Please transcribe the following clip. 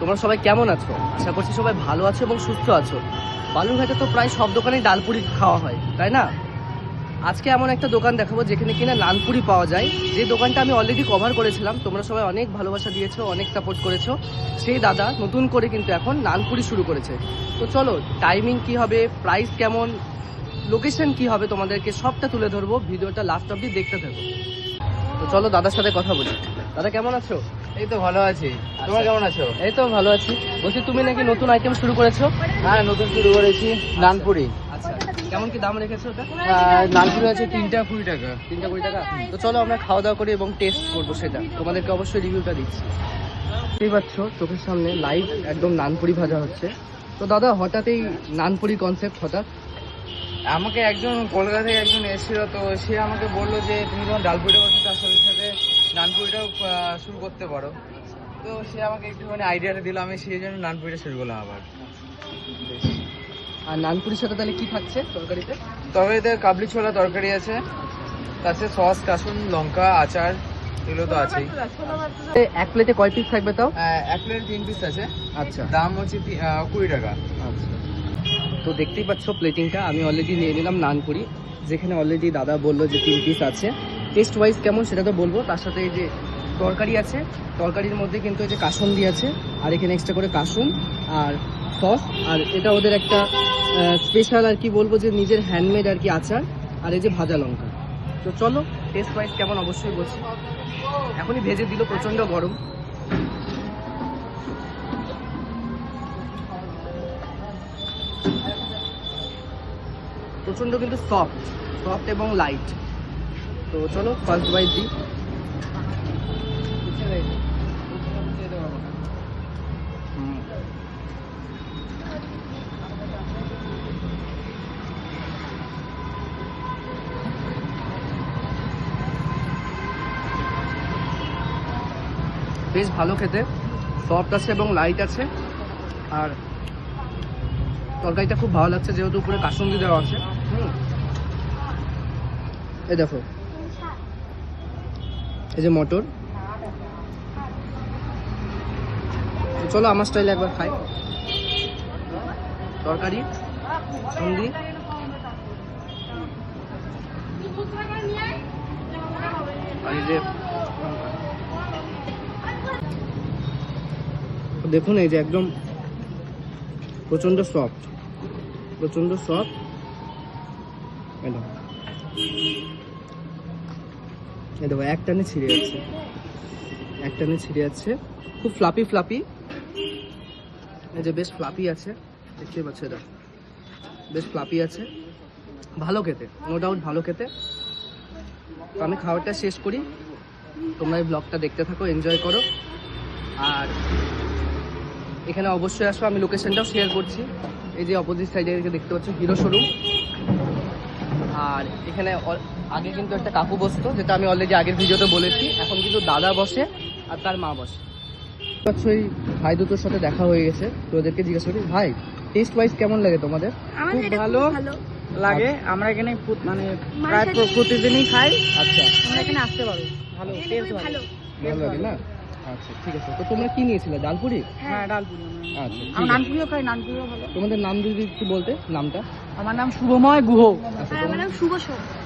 তোমরা সবাই কেমন আছো? আশা করছি সবাই ভালো আছো এবং সুস্থ আছো। বালুরঘাটে তো প্রায় সব দোকানেই ডালপুরি খাওয়া হয়, তাই না? আজকে এমন একটা দোকান দেখাবো যেখানে কিনা নানপুরি পাওয়া যায়। যে দোকানটা আমি অলরেডি কভার করেছিলাম, তোমরা সবাই অনেক ভালোবাসা দিয়েছ, অনেক সাপোর্ট করেছ। সেই দাদা নতুন করে কিন্তু এখন নানপুরি শুরু করেছে। তো চলো টাইমিং কি হবে প্রাইস কেমন লোকেশন কি হবে তোমাদেরকে সবটা তুলে ধরবো, ভিডিওটা লাস্ট অব্দি দেখতে থাকো। তো চলো দাদার সাথে কথা বলি। দাদা কেমন আছো? এই তো ভালো আছি। তোমরা কেমন আছো? এই তো ভালো আছি। বলছি তুমি নাকি নতুন আইটেম শুরু করেছ? হ্যাঁ নতুন শুরু করেছি নানপুরি। আচ্ছা। কেমন কি দাম রেখেছো ওটা? নানপুরি আছে তিনটা কুড়ি টাকা। তিনটা কুড়ি টাকা? তো চলো আমরা খাওয়া দাওয়া করি এবং টেস্ট করব সেটা। তোমাদেরকে অবশ্যই রিভিউটা দিচ্ছি। বুঝতেই পারছ চোখের সামনে লাইভ একদম নানপুরি ভাজা হচ্ছে। তো দাদা হঠাৎ এই নানপুরি কনসেপ্ট হঠাৎ? আমাকে একজন কলকাতা থেকে একজন এসেছিল তো সে আমাকে বলল যে তুমি যখন ডালপুরিটা করছ তার সাথে সাথে নানপুরিটাও শুরু করতে পারো। তো সে আমাকে একটুখানি আইডিয়াটা দিল আমি সেই জন্য নানপুরিটা শুরু করলাম আবার। আর নানপুরির সাথে তাহলে কি থাকছে তরকারিতে? তরকারিতে কাবলি ছোলা তরকারি আছে তাতে সস কাসুন লঙ্কা আচার এগুলো তো আছেই। এক প্লেটে কয় পিস থাকবে তাও? এক প্লেট তিন পিস আছে। আচ্ছা। দাম হচ্ছে কুড়ি টাকা। আচ্ছা। তো দেখতেই পাচ্ছ প্লেটিংটা আমি অলরেডি নিয়ে নিলাম নানপুরি। যেখানে অলরেডি দাদা বলল যে তিন পিস আছে। টেস্ট ওয়াইজ কেমন সেটা তো বলব। তার সাথে এই যে তরকারি আছে, তরকারির মধ্যে কিন্তু এই যে কাসুন্দি আছে, আর এখানে এক্সট্রা করে কাসুন আর সস আর এটা ওদের একটা স্পেশাল আর কি বলব যে নিজের হ্যান্ডমেড আর কি আচার আর এই যে ভাজা লঙ্কা। তো চলো টেস্ট ওয়াইজ কেমন অবশ্যই বলছি। এখনই ভেজে দিল প্রচণ্ড গরম। প্রচণ্ড কিন্তু সফট সফট এবং লাইট তো চলো ফার্স্ট বাইট দিই। বেশ ভালো খেতে সফট আছে এবং লাইট আছে আর তরকারিটা খুব ভালো লাগছে, যেহেতু উপরে কাসুন্দি দেওয়া আছে হুম। এই দেখো এই যে মটর। চলো আমার স্টাইলে একবার খাই। তরকারি যে দেখুন এই যে একদম প্রচণ্ড সফট প্রচণ্ড সফট এই দেখো, এক টানে ছিঁড়ে যাচ্ছে। এক টানে ছিঁড়ে যাচ্ছে। খুব ফ্লাপি ফ্লাপি এই যে বেশ ফ্লাপি আছে। দেখতে পাচ্ছ এটা। বেশ ফ্লাপি আছে। ভালো খেতে নো ডাউট ভালো খেতে। তো আমি খাবারটা শেষ করি। তোমরা এই ব্লগটা দেখতে থাকো এনজয় করো। আর এখানে অবশ্যই আসো, আমি লোকেশনটাও শেয়ার করছি। এই যে অপোজিট সাইডে দেখতে পাচ্ছ হিরো শোরুম আর এখানে আগে কিন্তু একটা কাকু বসতো যেটা আমি অলরেডি আগের ভিডিওতে বলেছি। এখন কিন্তু দাদা বসে আর তার মা বসে। এই ভাই দুটোর সাথে দেখা হয়ে গেছে। তো ওদেরকে জিজ্ঞাসা করি ভাই টেস্ট ওয়াইজ কেমন লাগে তোমাদের? ভালো। খুব ভালো লাগে। আমরা এখানে মানে প্রায় প্রতিদিনই খাই। আচ্ছা। তোমরা এখানে আসতে পারো। ভালো টেস্ট ভালো। ভালো। লাগে না? আচ্ছা ঠিক আছে। তো তোমরা কি নিয়েছিলে ডালপুরি? হ্যাঁ। ডালপুরি। আচ্ছা। নানপুরিও খাই নানপুরিও ভালো। তোমাদের নাম যদি একটু বলতে নামটা? আমার নাম শুভময় গুহ। আচ্ছা আমার নাম শুভ সোম আচ্ছা